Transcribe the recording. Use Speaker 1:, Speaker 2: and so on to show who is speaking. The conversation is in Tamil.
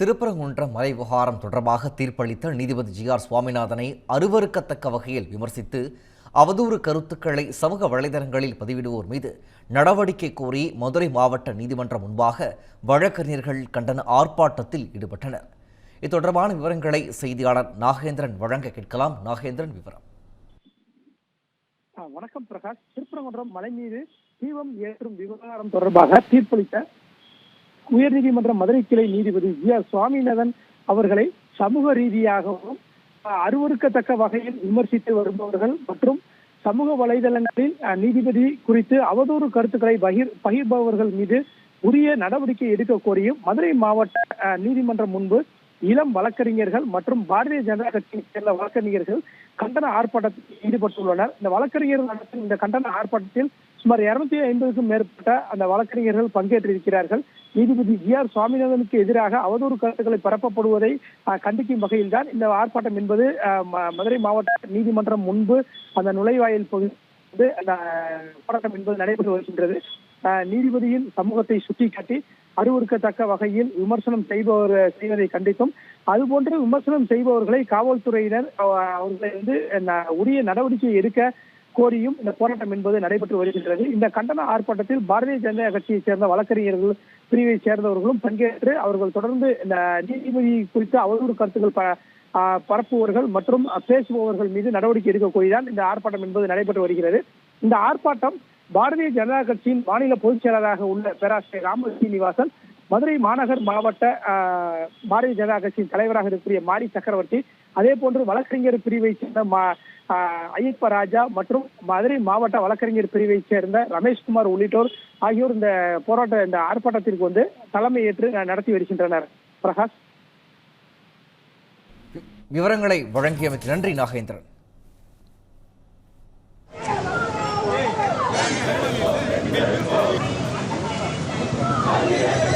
Speaker 1: திருப்பரங்குன்றம் மலை விவகாரம் தொடர்பாக தீர்ப்பளித்த நீதிபதி ஜி ஆர் சுவாமிநாதனை அருவறுக்கத்தக்க வகையில் விமர்சித்து அவதூறு கருத்துக்களை சமூக வலைதளங்களில் பதிவிடுவோர் மீது நடவடிக்கை கோரி மதுரை மாவட்ட நீதிமன்றம் முன்பாக வழக்கறிஞர்கள் கண்டன ஆர்ப்பாட்டத்தில் ஈடுபட்டனர். இது தொடர்பான விவரங்களை செய்தியாளர் நாகேந்திரன் வழங்க கேட்கலாம். நாகேந்திரன் விவரம்.
Speaker 2: வணக்கம் பிரகாஷ். திருப்பரங்குன்றம் மலை மீது தீபம் ஏற்றும் விவகாரம் தொடர்பாக தீர்ப்பளித்த உயர்நீதிமன்ற மதுரை கிளை நீதிபதி ஜி ஆர் சுவாமிநாதன் அவர்களை சமூக ரீதியாகவும் அருவறுக்கத்தக்க வகையில் விமர்சித்து வருபவர்கள் மற்றும் சமூக வலைதளங்களில் நீதிபதி குறித்து அவதூறு கருத்துக்களை பகிர் பகிர்பவர்கள் மீது உரிய நடவடிக்கை எடுக்க கோரியும் மதுரை மாவட்ட நீதிமன்றம் முன்பு இளம் வழக்கறிஞர்கள் மற்றும் பாரதிய ஜனதா கட்சியைச் சேர்ந்த வழக்கறிஞர்கள் கண்டன ஆர்ப்பாட்டத்தில் ஈடுபட்டுள்ளனர். இந்த வழக்கறிஞர்கள் நடத்தும் இந்த கண்டன ஆர்ப்பாட்டத்தில் சுமார் இருநூத்தி ஐம்பதுக்கும் மேற்பட்ட அந்த வழக்கறிஞர்கள் பங்கேற்றிருக்கிறார்கள். நீதிபதி ஜி ஆர் சுவாமிநாதனுக்கு எதிராக அவதூறு கருத்துக்களை பரப்பப்படுவதை கண்டிக்கும் கண்டிக்கும் வகையில்தான் இந்த ஆர்ப்பாட்டம் என்பது மதுரை மாவட்ட நீதிமன்றம் முன்பு அந்த நுழைவாயில் பகுதி அந்த போராட்டம் என்பது நடைபெற்று வருகின்றது. நீதிபதியின் சமூகத்தை சுட்டிக்காட்டி அருவருக்கத்தக்க வகையில் விமர்சனம் செய்பவர் செய்வதை கண்டித்தும் அதுபோன்று விமர்சனம் செய்பவர்களை காவல்துறையினர் அவர்களை வந்து உரிய நடவடிக்கை எடுக்க கோரியும் இந்த போராட்டம் என்பது நடைபெற்று வருகின்றது. இந்த கண்டன ஆர்ப்பாட்டத்தில் பாரதிய ஜனதா கட்சியைச் சேர்ந்த வழக்கறிஞர்கள் பிரிவை சேர்ந்தவர்களும் பங்கேற்று அவர்கள் தொடர்ந்து இந்த நீதிபதி குறித்த அவதூறு கருத்துக்கள் பரப்புபவர்கள் மற்றும் பேசுபவர்கள் மீது நடவடிக்கை எடுக்க கோரிதான் இந்த ஆர்ப்பாட்டம் என்பது நடைபெற்று வருகிறது. இந்த ஆர்ப்பாட்டம் பாரதிய ஜனதா கட்சியின் மாநில பொதுச் செயலராக உள்ள பேராசிரியர் ராம ஸ்ரீனிவாசன் மதுரை மாநகர் மாவட்ட ஆஹ், பாரதிய ஜனதா கட்சியின் தலைவராக இருக்கக்கூடிய மாரி சக்கரவர்த்தி அதே போன்று வழக்கறிஞர் பிரிவை சேர்ந்த மா- ஐயப்ப ராஜா மற்றும் மதுரை மாவட்ட வழக்கறிஞர் பிரிவை சேர்ந்த ரமேஷ்குமார் உள்ளிட்டோர் ஆகியோர் இந்த போராட்ட இந்த ஆர்ப்பாட்டத்திற்கு வந்து தலைமையேற்று நடத்தி வருகின்றனர் பிரகாஷ்
Speaker 1: விவரங்களை வழங்கியமைக்கு நன்றி நாகேந்திரன்
Speaker 3: Yeah.